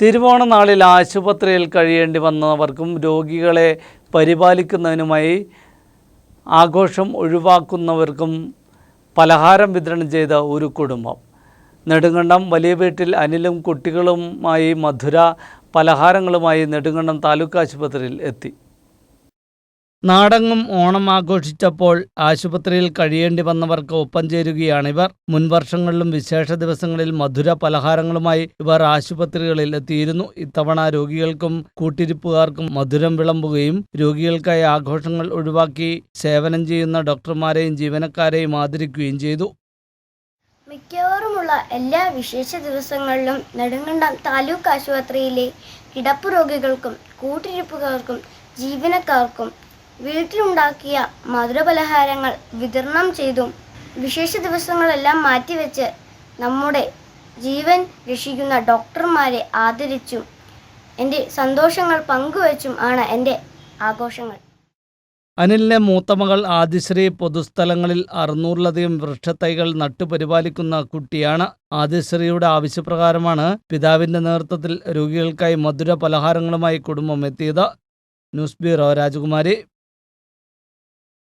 തിരുവോണ നാളിൽ ആശുപത്രിയിൽ കഴിയേണ്ടി വന്നവർക്കും രോഗികളെ പരിപാലിക്കുന്നതിനുമായി ആഘോഷം ഒഴിവാക്കുന്നവർക്കും പലഹാരം വിതരണം ചെയ്ത ഒരു കുടുംബം. നെടുങ്കണ്ടം വലിയ വീട്ടിൽ അനിലും കുട്ടികളുമായി മധുര പലഹാരങ്ങളുമായി നെടുങ്കണ്ടം താലൂക്ക് ആശുപത്രിയിൽ എത്തി. നാടെങ്ങും ഓണം ആഘോഷിച്ചപ്പോൾ ആശുപത്രിയിൽ കഴിയേണ്ടി വന്നവർക്ക് ഒപ്പം ചേരുകയാണിവർ മുൻവർഷങ്ങളിലും വിശേഷ ദിവസങ്ങളിൽ മധുര പലഹാരങ്ങളുമായി ഇവർ ആശുപത്രികളിൽ എത്തിയിരുന്നു. ഇത്തവണ രോഗികൾക്കും കൂട്ടിരിപ്പുകാർക്കും മധുരം വിളമ്പുകയും രോഗികൾക്കായി ആഘോഷങ്ങൾ ഒഴിവാക്കി സേവനം ചെയ്യുന്ന ഡോക്ടർമാരെയും ജീവനക്കാരെയും ആദരിക്കുകയും ചെയ്തു. മിക്കവാറുമുള്ള എല്ലാ വിശേഷ ദിവസങ്ങളിലും നെടുങ്കണ്ടം താലൂക്ക് ആശുപത്രിയിലെ കിടപ്പ് രോഗികൾക്കും കൂട്ടിരിപ്പുകാർക്കും ജീവനക്കാർക്കും വീട്ടിലുണ്ടാക്കിയ മധുരപലഹാരങ്ങൾ വിതരണം ചെയ്തും വിശേഷ ദിവസങ്ങളെല്ലാം മാറ്റിവെച്ച് നമ്മുടെ ജീവൻ രക്ഷിക്കുന്ന ഡോക്ടർമാരെ ആദരിച്ചും എന്റെ സന്തോഷങ്ങൾ പങ്കുവച്ചും ആണ് എന്റെ ആഘോഷങ്ങൾ. അനിലിന്റെ മൂത്തമകൾ ആദിശ്രീ പൊതുസ്ഥലങ്ങളിൽ അറുന്നൂറിലധികം വൃക്ഷത്തൈകൾ നട്ടുപരിപാലിക്കുന്ന കുട്ടിയാണ് ആദിശ്രീയുടെ ആവശ്യപ്രകാരമാണ് പിതാവിന്റെ നേതൃത്വത്തിൽ രോഗികൾക്കായി മധുര പലഹാരങ്ങളുമായി കുടുംബം എത്തിയത്. ന്യൂസ് ബ്യൂറോ രാജകുമാരി.